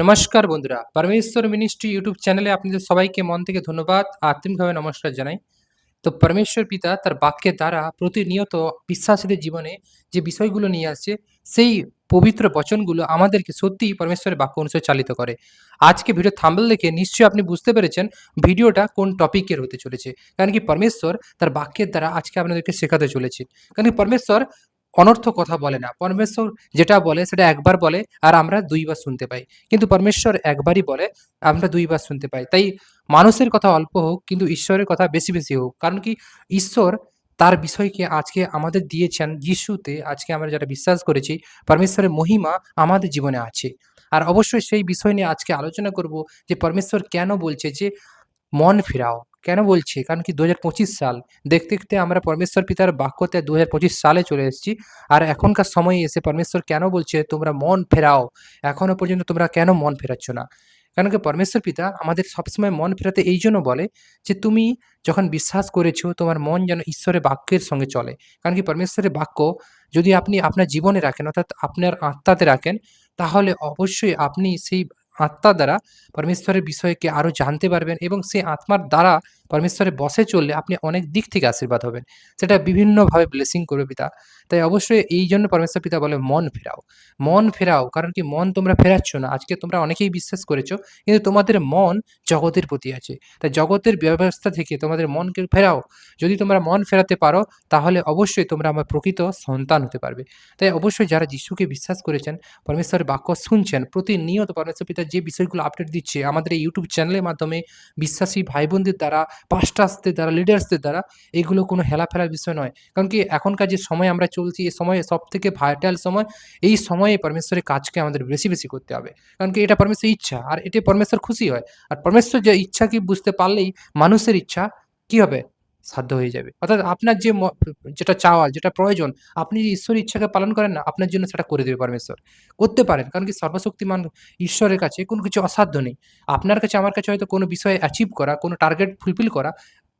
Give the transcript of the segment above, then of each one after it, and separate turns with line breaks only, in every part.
নমস্কার বন্ধুরা, পরমেশ্বর মিনিস্ট্রি ইউটিউব চ্যানেলে আপনাদের সবাইকে মন থেকে ধন্যবাদ আত্মিকভাবে নমস্কার জানাই। তো পরমেশ্বর পিতা তার বাক্যের দ্বারা প্রতিনিয়ত বিশ্বাসীদের জীবনে যে বিষয়গুলো নিয়ে আসছে, সেই পবিত্র বচনগুলো আমাদেরকে সত্যিই পরমেশ্বরের বাক্য অনুসারে চালিত করে। আজকে ভিডিও থাম্বল দেখে নিশ্চয়ই আপনি বুঝতে পেরেছেন ভিডিওটা কোন টপিকের হতে চলেছে। কারণ কি পরমেশ্বর তার বাক্যের দ্বারা আজকে আপনাদেরকে শেখাতে চলেছে। কারণ কি পরমেশ্বর অনর্থ কথা বলে না। পরমেশ্বর যেটা বলে সেটা একবার বলে আর আমরা দুইবার শুনতে পাই। কিন্তু পরমেশ্বর একবারই বলে, আমরা দুইবার শুনতে পাই। তাই মানুষের কথা অল্প হোক, কিন্তু ঈশ্বরের কথা বেশি বেশি হোক। কারণ কি ঈশ্বর তার বিষয়কে আজকে আমাদের দিয়েছেন যিশুতে, আজকে আমরা যারা বিশ্বাস করেছি, পরমেশ্বরের মহিমা আমাদের জীবনে আছে। আর অবশ্যই সেই বিষয় নিয়ে আজকে আলোচনা করব যে পরমেশ্বর কেন বলছে যে, মন ফেরাও। কেন বলছে? কারণ কি দু হাজার পঁচিশ সাল। দেখতে দেখতে আমরা পরমেশ্বর পিতার বাক্যতে দু হাজার পঁচিশ সালে চলে এসেছি। আর এখনকার সময়ে এসে পরমেশ্বর কেন বলছে, তোমরা মন ফেরাও। এখনও পর্যন্ত তোমরা কেন মন ফেরাচ্ছ না? কারণ কি পরমেশ্বর পিতা আমাদের সবসময় মন ফেরাতে এই জন্য বলে যে, তুমি যখন বিশ্বাস করেছ, তোমার মন যেন ঈশ্বরের বাক্যের সঙ্গে চলে। কারণ কি পরমেশ্বরের বাক্য, যদি আপনি আপনার জীবনে রাখেন, অর্থাৎ আপনার আত্মাতে রাখেন, তাহলে অবশ্যই আপনি সেই আত্মা দ্বারা পরমেশ্বরের বিষয়কে আরও জানতে পারবেন এবং সেই আত্মার দ্বারা পরমেশ্বরের বসে চললে আপনি অনেক দিক থেকে আশীর্বাদ হবেন। সেটা বিভিন্নভাবে ব্লেসিং করবে পিতা। তাই অবশ্যই এই জন্য পরমেশ্বর পিতা বলে, মন ফেরাও। মন ফেরাও। কারণ কি মন তোমরা ফেরাচ্ছ না। আজকে তোমরা অনেকেই বিশ্বাস করেছ, কিন্তু তোমাদের মন জগতের প্রতি আছে। তাই জগতের ব্যবস্থা থেকে তোমাদের মনকে ফেরাও। যদি তোমরা মন ফেরাতে পারো, তাহলে অবশ্যই তোমরা আমার প্রকৃত সন্তান হতে পারবে। তাই অবশ্যই যারা যিশুকে বিশ্বাস করেছেন, পরমেশ্বরের বাক্য শুনছেন, প্রতিনিয়ত পরমেশ্বর পিতা যে বিষয়গুলো আপডেট দিচ্ছে, আমাদের এই ইউটিউব চ্যানেলের মাধ্যমে বিশ্বাসী ভাই বোনদের দ্বারা পাস্টার্সদের দ্বারা লিডার্সদের দ্বারা, এগুলো কোনো হেলাফেলার বিষয় নয়। কারণ কি, এখনকার যে সময় আমরা চলছি এই সময়ে সব থেকে ভাইটাল সময়, এই সময়ে পরমেশ্বরের কাজকে আমাদের বেশি বেশি করতে হবে। কারণ কি, এটা পরমেশ্বরের ইচ্ছা, আর এতে পরমেশ্বর খুশি হয়। আর পরমেশ্বর যে ইচ্ছা কি বুঝতে পারলেই মানুষের ইচ্ছা কি হবে? সাধ্য হয়ে যাবে। অর্থাৎ আপনার যে যেটা চাওয়া, যেটা প্রয়োজন, আপনি যে ঈশ্বরের ইচ্ছাকে পালন করেন না, আপনার জন্য সেটা করে দেবে পরমেশ্বর। করতে পারেন, কারণ কি সর্বশক্তিমান ঈশ্বরের কাছে কোনো কিছু অসাধ্য নেই। আপনার কাছে, আমার কাছে হয়তো কোনো বিষয়ে অ্যাচিভ করা, কোনো টার্গেট ফুলফিল করা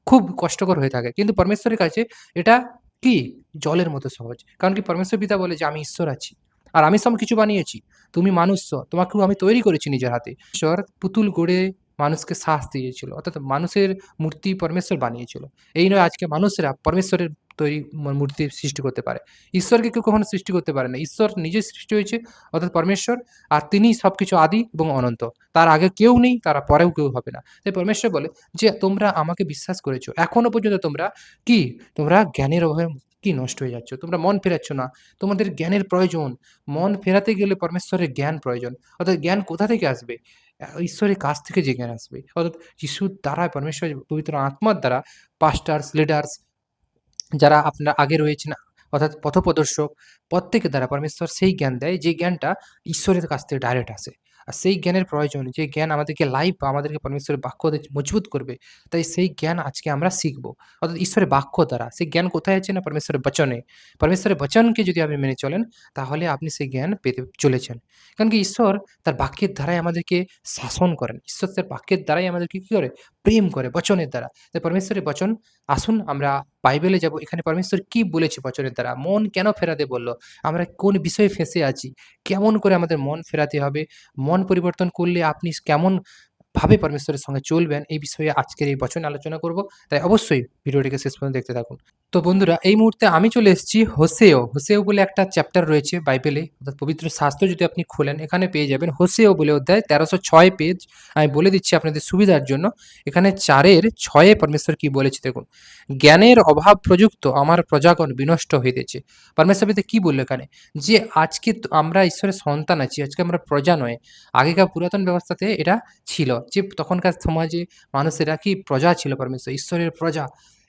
খুব কষ্টকর হয়ে থাকে। কিন্তু পরমেশ্বরের কাছে এটা কি? জলের মতো সহজ। কারণ কি পরমেশ্বর পিতা বলে যে, আমি ঈশ্বর আছি। আর আমি সব কিছু বানিয়েছি। তুমি মানুষ তোমাকেও আমি তৈরি করেছি নিজের হাতে। ঈশ্বর পুতুল গড়ে মানুষকে শ্বাস দিয়েছিল, অর্থাৎ মানুষের মূর্তি পরমেশ্বর বানিয়েছিল। এই নয় আজকে মানুষেরা পরমেশ্বরের তৈরি মূর্তি সৃষ্টি করতে পারে। ঈশ্বরকে কেউ কখনো সৃষ্টি করতে পারে না। ঈশ্বর নিজে সৃষ্টি হয়েছে, অর্থাৎ পরমেশ্বর আর তিনিই সব কিছু আদি এবং অনন্ত। তার আগে কেউ নেই, তারা পরেও কেউ হবে না। তাই পরমেশ্বর বলে যে, তোমরা আমাকে বিশ্বাস করেছ। এখনও পর্যন্ত তোমরা কি? তোমরা জ্ঞানের অভাবে কি নষ্ট হয়ে যাচ্ছ? তোমরা মন ফেরাচ্ছ না। তোমাদের জ্ঞানের প্রয়োজন। মন ফেরাতে গেলে পরমেশ্বরের জ্ঞান প্রয়োজন। অর্থাৎ জ্ঞান কোথা থেকে আসবে? ঈশ্বরের কাছ থেকে যে জ্ঞান আসবে। অর্থাৎ যিশুর দ্বারা, পরমেশ্বরের পবিত্র আত্মার দ্বারা পাস্টার্স লিডার্স যারা আপনার আগে রয়েছেন, অর্থাৎ পথপ্রদর্শক, প্রত্যেকের দ্বারা পরমেশ্বর সেই জ্ঞান দেয় যে জ্ঞানটা ঈশ্বরের কাছ থেকে ডাইরেক্ট আসে। আর সেই জ্ঞানের প্রয়োজন যে জ্ঞান আমাদেরকে লাইফ আমাদেরকে পরমেশ্বরের বাক্য মজবুত করবে, তাই সেই জ্ঞান আজকে আমরা শিখব। অর্থাৎ ঈশ্বরের বাক্য দ্বারা। সেই জ্ঞান কোথায় আছে না পরমেশ্বরের বচনে? পরমেশ্বরের বচনকে যদি আপনি মেনে চলেন, তাহলে আপনি সেই জ্ঞান পেতে চলেছেন। কারণ কি ঈশ্বর তার বাক্যের দ্বারাই আমাদেরকে শাসন করেন। ঈশ্বর তার বাক্যের দ্বারাই আমাদেরকে কী করে? প্রেম করে বচনের দ্বারা। তাই পরমেশ্বরের বচন, আসুন আমরা বাইবেলে যাব, এখানে পরমেশ্বর কি বলেছে বচনের দ্বারা? মন কেন ফেরাতে বলল? আমরা কোন বিষয়ে ফেঁসে আছি? কেমন করে আমাদের মন ফেরাতে হবে? মন পরিবর্তন করলে আপনি কেমন ভাবে পরমেশ্বরের সঙ্গে চলবেন এই বিষয়ে আজকের এই বচন আলোচনা করব। তাই অবশ্যই ভিডিওটিকে শেষ পর্যন্ত দেখতে থাকুন। তো বন্ধুরা, এই মুহূর্তে আমি চলে এসেছি হোসেও। হোসেও বলে একটা চ্যাপ্টার রয়েছে বাইবেলে, অর্থাৎ পবিত্র শাস্ত্র যদি আপনি খোলেন, এখানে পেয়ে যাবেন হোসেও বলে অধ্যায় তেরোশো ছয় পেজ আমি বলে দিচ্ছি আপনাদের সুবিধার জন্য, এখানে চারের ছয়ে পরমেশ্বর কি বলেছে দেখুন, জ্ঞানের অভাব প্রযুক্ত আমার প্রজাগণ বিনষ্ট হইতেছে। পরমেশ্বর কি বলল এখানে, যে আজকে আমরা ঈশ্বরের সন্তান আছি, আজকে আমরা প্রজা নয়, আগেকার পুরাতন ব্যবস্থাতে এটা ছিল। যে তখনকার সমাজে মানুষেরা কি প্রজা ছিল পরমেশ্বর, ঈশ্বরের প্রজা।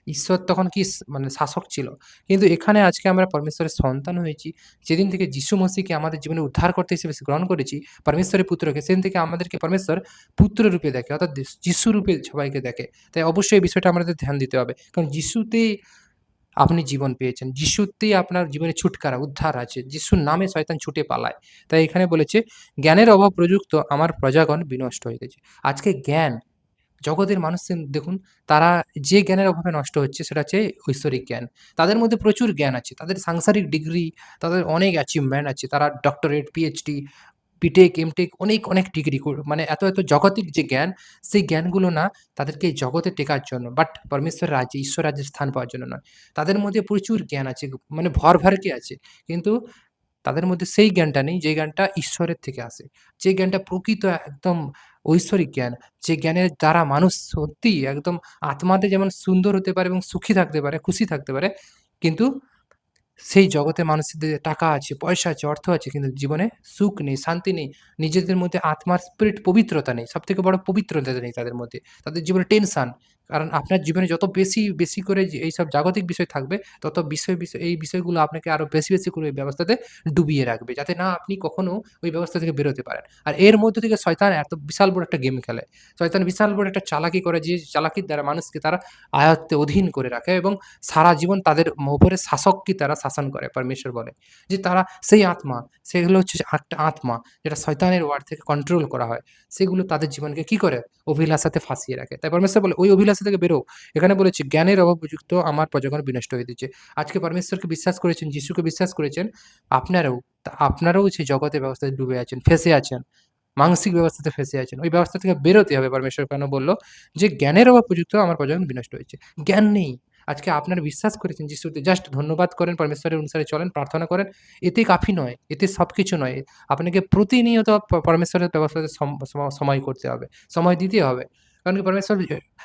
ঈশ্বর তখন কি মানে শাসক ছিল। কিন্তু এখানে আজকে আমরা পরমেশ্বরের সন্তান হয়েছি, যেদিন থেকে যিশু মসিকে আমাদের জীবনে উদ্ধার করতে হিসেবে গ্রহণ করেছি, পরমেশ্বরের পুত্রকে, সেদিন থেকে আমাদেরকে পরমেশ্বর পুত্র রূপে দেখে, অর্থাৎ যিশু রূপে সবাইকে দেখে। তাই অবশ্যই এই বিষয়টা আমাদের ধ্যান দিতে হবে। কারণ যিশুতেই আপনি জীবন পেয়েছেন। যিশুতেই আপনার জীবনে ছুটকারা, উদ্ধার আছে। যিশুর নামে শয়তান ছুটে পালায়। তাই এখানে বলেছে, জ্ঞানের অভাব প্রযুক্ত আমার প্রজাগণ বিনষ্ট হইতেছে। আজকে জ্ঞান, জগতের মানুষ দেখুন, তারা যে জ্ঞানের অভাবে নষ্ট হচ্ছে, সেটা হচ্ছে ঐশ্বরিক জ্ঞান। তাদের মধ্যে প্রচুর জ্ঞান আছে। তাদের সাংসারিক ডিগ্রি তাদের অনেক অ্যাচিভমেন্ট আছে। তারা ডক্টরেট পিএইচডি বিটেক, এমটেক অনেক, অনেক ডিগ্রি মানে এত, এত জগতিক যে জ্ঞান, সেই জ্ঞানগুলো না তাদেরকে এই জগতে টেকার জন্য বাট পরমেশ্বর রাজ্যে, ঈশ্বর রাজ্যে স্থান পাওয়ার জন্য নয়। তাদের মধ্যে প্রচুর জ্ঞান আছে, মানে ভর ভরভরকে আছে। কিন্তু তাদের মধ্যে সেই জ্ঞানটা নেই যে জ্ঞানটা ঈশ্বরের থেকে আসে। যে জ্ঞানটা প্রকৃত একদম ঐশ্বরিক জ্ঞান, যে জ্ঞানের দ্বারা মানুষ সত্যিই একদম আত্মাতে যেমন সুন্দর হতে পারে এবং সুখী থাকতে পারে, খুশি থাকতে পারে। কিন্তু সেই জগতে মানুষদের টাকা আছে, পয়সা আছে, অর্থ আছে কিন্তু জীবনে সুখ নেই, শান্তি নেই। নিজেদের মধ্যে আত্মার স্পিরিট পবিত্রতা নেই। সব থেকে বড় পবিত্রতা নেই তাদের মধ্যে। তাদের জীবনে টেনশন। কারণ আপনার জীবনে যত বেশি, বেশি করে যে এইসব জাগতিক বিষয় থাকবে, তত বিষয়, বিষয় এই বিষয়গুলো আপনাকে আরও বেশি, বেশি করে ওই ব্যবস্থাতে ডুবিয়ে রাখবে। যাতে না আপনি কখনো ওই ব্যবস্থা থেকে বেরোতে পারেন। আর এর মধ্যে থেকে শয়তান এত বিশাল বড় একটা গেম খেলে। শয়তান বিশাল বড় একটা চালাকি করে যে চালাকির দ্বারা মানুষকে তারা আয়ত্তে অধীন করে রাখে এবং সারা জীবন তাদের উপরে শাসককে তারা শাসন করে পরমেশ্বর বলে। যে তারা সেই আত্মা, সেগুলো হচ্ছে একটা আত্মা যেটা শয়তানের ওয়ার্ড থেকে কন্ট্রোল করা হয়। সেগুলো তাদের জীবনকে কি করে? অভিলাষাতে ফাঁসিয়ে রাখে। তাই পরমেশ্বর বলে, "ওই অভিলাষা থেকে বেরো।" এখানে বলেছে, "জ্ঞানের অভাবযুক্ত আমার প্রজাগণ বিনষ্ট হয়ে দিচ্ছে।" আজকে পরমেশ্বরকে বিশ্বাস করেছেন, যিশুকে বিশ্বাস করেছেন, আপনারাও তা আপনারাও সেই জগতের ব্যবস্থায় ডুবে আছেন, ফেঁসে আছেন। মানসিক ব্যবস্থাতে ফেঁসে আছেন। ওই ব্যবস্থা থেকে বেরোতে হবে পরমেশ্বর কেন বলল যে, "জ্ঞানের অভাব প্রযুক্ত আমার প্রজাগণ বিনষ্ট হয়েছে।" জ্ঞান নেই। আজকে আপনারা বিশ্বাস করেছেন যিশুতে জাস্ট ধন্যবাদ করেন, পরমেশ্বরের অনুসারে চলেন, প্রার্থনা করেন। এতে কাফি নয়। এতে সবকিছু নয়। আপনাকে প্রতিনিয়ত পরমেশ্বরের ব্যবস্থাতে সম সম সময় করতে হবে। সময় দিতে হবে। কারণ কি পরমেশ্বর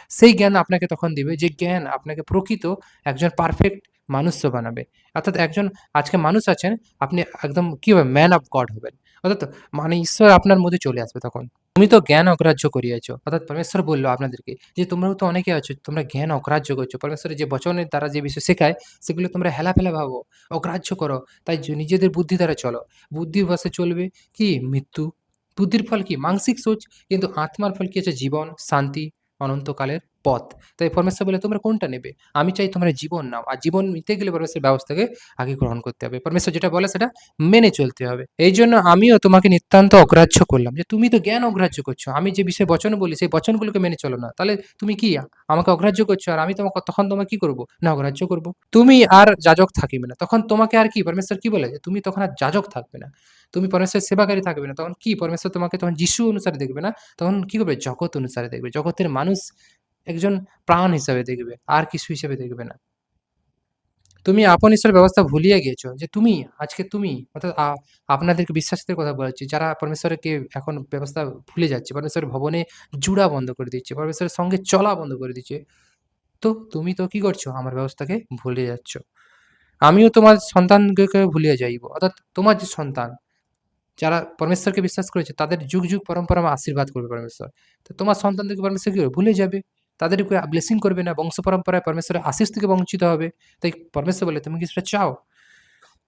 সেই জ্ঞান আপনাকে তখন দিবে যে জ্ঞান আপনাকে প্রকৃত একজন পারফেক্ট মানুষ্য বানাবে। অর্থাৎ একজন আজকে মানুষ আছেন, আপনি একদম কি হবে? ম্যান অফ গড হবেন। অর্থাৎ মানে ঈশ্বর আপনার মধ্যে চলে আসবে তখন। তুমি তো জ্ঞান অগ্রাহ্য করিয়াছ। অর্থাৎ পরমেশ্বর বলল আপনাদেরকে যে, "তোমরাও তো অনেকে আছো, তোমরা জ্ঞান অগ্রাহ্য করছ। পরমেশ্বরের যে বচনের দ্বারা যে বিষয় শেখায়, সেগুলো তোমরা হেলাফেলা ভাবো, অগ্রাহ্য করো। তাই নিজেদের বুদ্ধি দ্বারা চলো। বুদ্ধি বশে চলবে কি? মৃত্যু। বুদ্ধির ফল কি? মানসিক সোচ। কিন্তু আত্মার ফল কি হচ্ছে? জীবন, শান্তি, অনন্তকালের পথ। তাই পরমেশ্বর বলে, "তোমরা কোনটা নেবে? আমি চাই তোমরা জীবন নাও। আর জীবন নিতে গেলে পরমেশ্বরের ব্যবস্থাকে আগে গ্রহণ করতে হবে। পরমেশ্বর যেটা বলে সেটা মেনে চলতে হবে। এই জন্য আমিও তোমাকে নিতান্ত অগ্রাহ্য করলাম যে, তুমি তো জ্ঞান অগ্রাহ্য করছ। আমি যে বিষয়ে বচন বলি, সেই বচনগুলোকে মেনে চলো না। তাহলে তুমি কি আমাকে অগ্রাহ্য করছ আর আমি তোমাকে তখন তোমাকে কি করব? না অগ্রাহ্য করব। তুমি আর যাজক থাকিবে না। তখন তোমাকে আর কি পরমেশ্বর কি বলে? যে তুমি তখন আর যাজক থাকবে না। তুমি পরমেশ্বরের সেবাকারী থাকবে না। তখন কি পরমেশ্বর তোমাকে তখন যিশু অনুসারে দেখবে না। তখন কি করবে? জগৎ অনুসারে দেখবে। জগতের মানুষ একজন প্রাণ হিসাবে দেখবে। আর কিছু হিসেবে দেখবে না। তুমি আপন ঈশ্বরের ব্যবস্থা ভুলিয়ে গিয়েছো। যে তুমি, আজকে তুমি অর্থাৎ আপনাদেরকে বিশ্বাসীদের কথা বলা যারা পরমেশ্বরকে এখন ব্যবস্থা ভুলে যাচ্ছে। পরমেশ্বরের ভবনে জুড়া বন্ধ করে দিচ্ছে। পরমেশ্বরের সঙ্গে চলা বন্ধ করে দিচ্ছে। তো তুমি তো কি করছ? আমার ব্যবস্থাকে ভুলে যাচ্ছ। আমিও তোমার সন্তানকে ভুলিয়া যাইব। অর্থাৎ তোমার যে সন্তান, যারা পরমেশ্বরকে বিশ্বাস করেছে, তাদের যুগ, যুগ পরম্পরা আশীর্বাদ করবে পরমেশ্বর। তো তোমার সন্তানদেরকে পরমেশ্বর কি ভুলে যাবে। তাদেরকে ব্লেসিং করবে না। বংশ পরম্পরায় পরমেশ্বরের আশীষ থেকে বঞ্চিত হবে। তাই পরমেশ্বর বলে, "তুমি কি সেটা চাও?"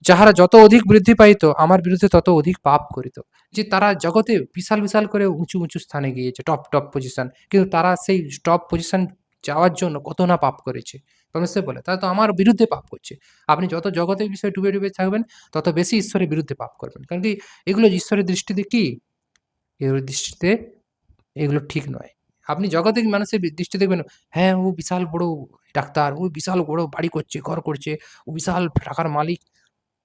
যাহারা যত অধিক বৃদ্ধি পাইত, আমার বিরুদ্ধে তত অধিক পাপ করিত। যে তারা জগতে বিশাল, বিশাল করে উঁচু, উঁচু স্থানে গিয়েছে। Top, top position. কিন্তু তারা সেই টপ পজিশন যাওয়ার জন্য কত না পাপ করেছে। পরমেশ্বর বলে, "তারা তো আমার বিরুদ্ধে পাপ করছে।" আপনি যত জগতের বিষয়ে ডুবে, ডুবে থাকবেন, তত বেশি ঈশ্বরের বিরুদ্ধে পাপ করবেন। কারণ কি? এগুলো ঈশ্বরের দৃষ্টিতে কি? এর দৃষ্টিতে এগুলো ঠিক নয়। আপনি জগতের মানুষের দৃষ্টি দেখবেন, হ্যাঁ, ও বিশাল বড় ডাক্তার, ও বিশাল বড় বাড়ি করছে, ঘর করছে, ও বিশাল টাকার মালিক।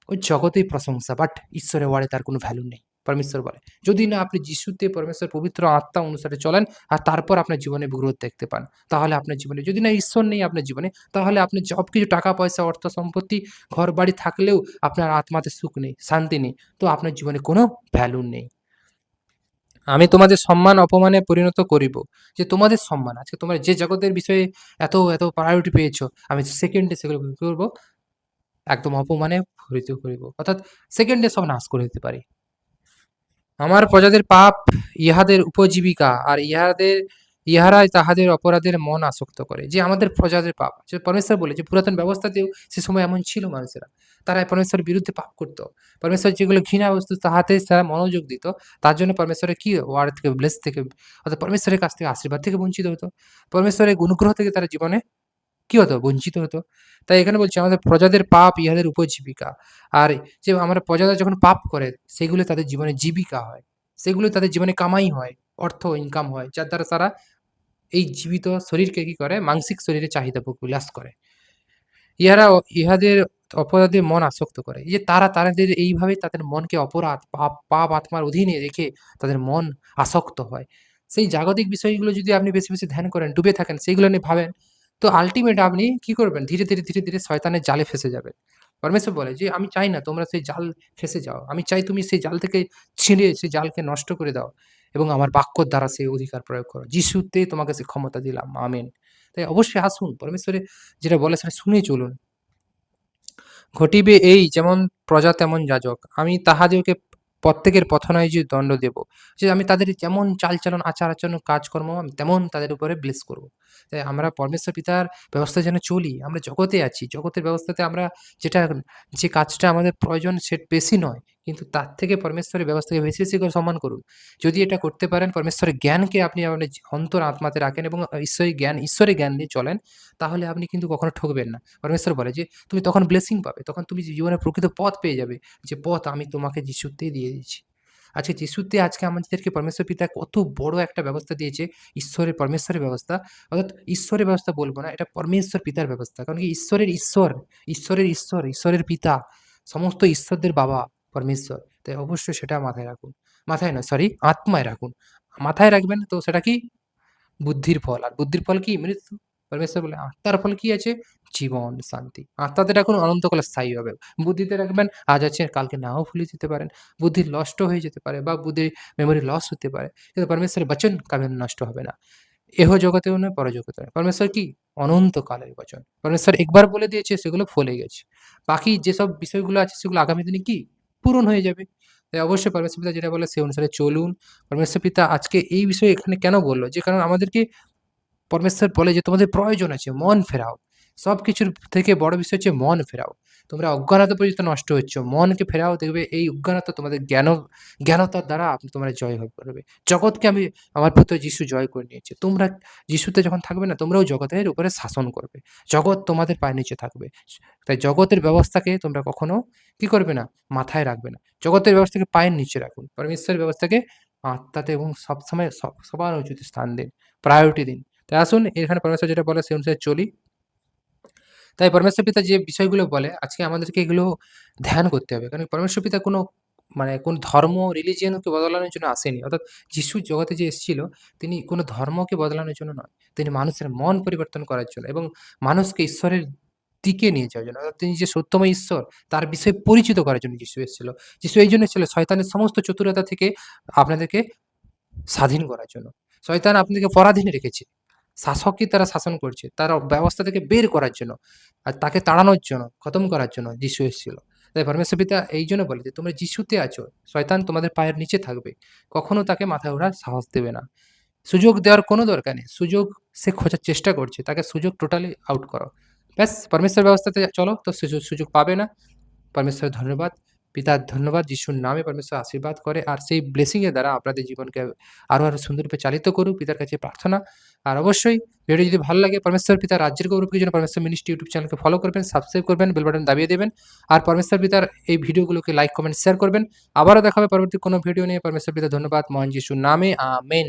ওই জগতেই প্রশংসা। বাট ঈশ্বরের ওয়ার্ডে তার কোনো ভ্যালু নেই। পরমেশ্বর বলে। যদি না আপনি যিশুতে পরমেশ্বর পবিত্র আত্মা অনুসারে চলেন আর তারপর আপনার জীবনে গ্রোথ দেখতে পান। তাহলে আপনার জীবনে যদি না ঈশ্বর নেই আপনার জীবনে, তাহলে আপনি সবকিছু টাকা পয়সা, অর্থ সম্পত্তি, ঘরবাড়ি থাকলেও আপনার আত্মাতে সুখ নেই, শান্তি নেই। তো আপনার জীবনে কোনো ভ্যালু নেই। আমি তোমাদের সম্মান অপমানে পরিণত করিব। যে তোমাদের সম্মান, আজকে তোমরা যে জগতের বিষয়ে এত, এত প্রায়োরিটি পেয়েছ, আমি সেকেন্ডে সেগুলো করব? একদম অপমানে পরিণত করিব। অর্থাৎ সেকেন্ডে সব নাশ করে দিতে পারি। আমার প্রজাদের পাপ ইহাদের উপজীবিকা, আর ইহাদের, ইহারাই তাহাদের অপরাধের মন আসক্ত করে। যে আমাদের প্রজাদের পাপ। যে পরমেশ্বর বলে, যে পুরাতন ব্যবস্থাতেও সে সময় এমন ছিল মানুষেরা। তারা পরমেশ্বরের বিরুদ্ধে পাপ করত। পরমেশ্বর যেগুলো ঘৃণা বস্তু, তাহাতে তারা মনোযোগ দিত। তার জন্য পরমেশ্বরের কি ওয়ার্ড থেকে, ব্লেস থেকে, অর্থাৎ পরমেশ্বরের কাছ থেকে, আশীর্বাদ থেকে বঞ্চিত হতো। পরমেশ্বরের অনুগ্রহ থেকে তারা জীবনে কি হতো? বঞ্চিত হতো। তাই এখানে বলছে আমাদের প্রজাদের পাপ ইহাদের উপজীবিকা। আর যে আমরা প্রজারা যখন পাপ করে, সেগুলো তাদের জীবনে জীবিকা হয়। সেগুলো তাদের জীবনে কামাই হয়, অর্থ ইনকাম হয়। যার দ্বারা তারা এই জীবিত শরীরকে কি করে? মানসিক শরীরে চাহিদা বিলাস করে। ইহারা ইহাদের অপরাধে মন আসক্ত করে। যে তারা তাদের এইভাবে তাদের মনকে অপরাধ, পাপ পাপ আত্মার অধীনে রেখে তাদের মন আসক্ত হয়। সেই জাগতিক বিষয়গুলো যদি আপনি বেশি, বেশি ধ্যান করেন, ডুবে থাকেন, সেইগুলো নিয়ে ভাবেন, তো আল্টিমেট আপনি কি করবেন? ধীরে, ধীরে, ধীরে, ধীরে শয়তানের জালে ফেঁসে যাবেন। পরমেশ্বর বলে যে, "আমি চাই না তোমরা সেই জাল ফেঁসে যাও। আমি চাই তুমি সেই জাল থেকে ছিঁড়ে সেই জালকে নষ্ট করে দাও এবং আমার বাক্যর দ্বারা সেই অধিকার প্রয়োগ করো। যিশুতে তোমাকে সে ক্ষমতা দিলাম। আমেন।" তাই অবশ্যই আসুন পরমেশ্বরে যেটা বলে সেটা শুনে চলুন। ঘটিবে এই যেমন প্রজা তেমন যাজক। আমি তাহাদেরকে প্রত্যেকের পথনায় দণ্ড দেব। যে আমি তাদের যেমন চালচলন, আচার-আচরণ, কাজকর্ম আমি তেমন তাদের উপরে ব্লেস করব। তাই আমরা পরমেশ্বর পিতার ব্যবস্থা যেন চলি। আমরা জগতে আছি। জগতের ব্যবস্থাতে আমরা যেটা যে কাজটা আমাদের প্রয়োজন সে বেশি নয়। কিন্তু তার থেকে পরমেশ্বরের ব্যবস্থাকে বেশি, বেশি করে সম্মান করুন। যদি এটা করতে পারেন পরমেশ্বরের জ্ঞানকে আপনি আপনার অন্তর আত্মাতে রাখেন এবং ঈশ্বরিক জ্ঞান ঈশ্বরের জ্ঞান দিয়ে চলেন, তাহলে আপনি কিন্তু কখনো ঠকবেন না। পরমেশ্বর বলে যে, "তুমি তখন ব্লেসিং পাবে। তখন তুমি জীবনের প্রকৃত পথ পেয়ে যাবে। যে পথ আমি তোমাকে যিশুতেই দিয়ে দিয়েছি।" আচ্ছা যিশুতে আজকে আমাদেরকে পরমেশ্বর পিতা কত বড় একটা ব্যবস্থা দিয়েছে। ঈশ্বরের পরমেশ্বরের ব্যবস্থা। অর্থাৎ ঈশ্বরের ব্যবস্থা বলব না। এটা পরমেশ্বর পিতার ব্যবস্থা। কারণ কি ঈশ্বরের ঈশ্বর, ঈশ্বরের ঈশ্বর, ঈশ্বরের পিতা, সমস্ত ঈশ্বরদের বাবা পরমেশ্বর। তাই অবশ্যই সেটা মাথায় রাখুন। মাথায় নয় সরি আত্মায় রাখুন। মাথায় রাখবেন তো সেটা কি? বুদ্ধির ফল। আর বুদ্ধির ফল কি? মৃত্যু। পরমেশ্বর বলে আত্মার ফল কি আছে? জীবন, শান্তি। আত্মাতে রাখুন অনন্তকালে স্থায়ী হবে। বুদ্ধিতে রাখবেন আজ আছে কালকে নাও ভুলে যেতে পারেন। বুদ্ধি নষ্ট হয়ে যেতে পারে বা বুদ্ধির মেমোরি লস হতে পারে। কিন্তু পরমেশ্বরের বচন কবে নষ্ট হবে না। এহ জগতেও নয় পরজগতেও নয়। পরমেশ্বর কি? অনন্তকালের বচন। পরমেশ্বর একবার বলে দিয়েছে সেগুলো ফলে গেছে। বাকি যেসব বিষয়গুলো আছে সেগুলো আগামী দিনে কি? পূরণ হয়ে যাবে। তাই অবশ্যই পারমেশ্বর পিতা যেটা বলে সেই অনুসারে চলুন। পরমেশ্বর পিতা আজকে এই বিষয়ে এখানে কেন বলল যে কারণ আমাদেরকে পরমেশ্বর বলে যে, তোমাদের প্রয়োজন আছে, মন ফেরাও। সবকিছুর থেকে বড় বিষয় হচ্ছে মন ফেরাও। তোমরা অজ্ঞানতা পর্যন্ত নষ্ট হচ্ছ। মনকে ফেরাও, দেখবে এই অজ্ঞানতা তোমাদের জ্ঞান, জ্ঞানতার দ্বারা তোমরা জয় হয়ে পড়বে। জগৎকে আমি, আমার পুত্র যিশু জয় করে নিয়েছে। তোমরা যিশুতে যখন থাকবে না, তোমরাও জগতের উপরে শাসন করবে। জগৎ তোমাদের পায়ের নিচে থাকবে। তাই জগতের ব্যবস্থাকে তোমরা কখনো কি করবে না? মাথায় রাখবে না। জগতের ব্যবস্থাকে পায়ের নিচে রাখুন। পরমেশ্বরের ব্যবস্থাকে আত্মাতে এবং সবসময় সব সবার উচিত স্থান দিন। প্রায়োরিটি দিন। তাই আসুন, এখানে পরমেশ্বর যেটা বলে, সেই অনুসারে চলি। তাই পরমেশ্বর পিতা যে বিষয়গুলো বলে আজকে আমাদেরকে এগুলো ধ্যান করতে হবে। কারণ পরমেশ্বর পিতা কোনো মানে কোন ধর্ম, রিলিজিয়নকে বদলানোর জন্য আসেনি। অর্থাৎ যিশু জগতে যে এসেছিল তিনি কোনো ধর্মকে বদলানোর জন্য নয়। তিনি মানুষের মন পরিবর্তন করার জন্য এবং মানুষকে ঈশ্বরের দিকে নিয়ে যাওয়ার জন্য। অর্থাৎ তিনি যে সত্যময় ঈশ্বর তার বিষয়ে পরিচিত করার জন্য যিশু এসেছিল। যিশু এই জন্য এসেছিল শয়তানের সমস্ত চতুরতা থেকে আপনাদেরকে স্বাধীন করার জন্য। শয়তান আপনাদেরকে পরাধীনে রেখেছে। শাসকই তারা শাসন করছে। তারা ব্যবস্থা থেকে বের করার জন্য। আর তাকে তাড়ানোর জন্য, খতম করার জন্য যিশু এসেছিল। তাই পরমেশ্বর পিতা এই জন্য বলে যে তোমরা যিশুতে আছো। শয়তান তোমাদের পায়ের নিচে থাকবে। কখনো তাকে মাথায় ওঠার সাহস দেবে না। সুযোগ দেওয়ার কোনো দরকার নেই। সুযোগ সে খোঁজার চেষ্টা করছে। তাকে সুযোগ টোটালি আউট করো। ব্যাস পরমেশ্বর ব্যবস্থাতে চলো তো সুযোগ পাবে না। পরমেশ্বরের ধন্যবাদ। পিতার ধন্যবাদ। যিশুর নামে পরমেশ্বর আশীর্বাদ করে আর সেই ব্লেসিং এর দ্বারা আপনাদের জীবনকে আরও, আরও সুন্দররূপে চালিত করুক পিতার কাছে প্রার্থনা। আর অবশ্যই ভিডিও যদি ভালো লাগে পরমেশ্বর পিতা রাজ্যের গৌরবের জন্য পরমেশ্বর মিনিস্ট্রি ইউটিউব চ্যানেলকে ফলো করবেন, সাবস্ক্রাইব করবেন, বেল বাটন দাবিয়ে দেবেন। আর পরমেশ্বর পিতার এই ভিডিওগুলোকে লাইক, কমেন্ট, শেয়ার করবেন। আবারও দেখা হবে পরবর্তী কোনো ভিডিও নিয়ে। পরমেশ্বর পিতা ধন্যবাদ। মহান যিশুর নামে আমেন।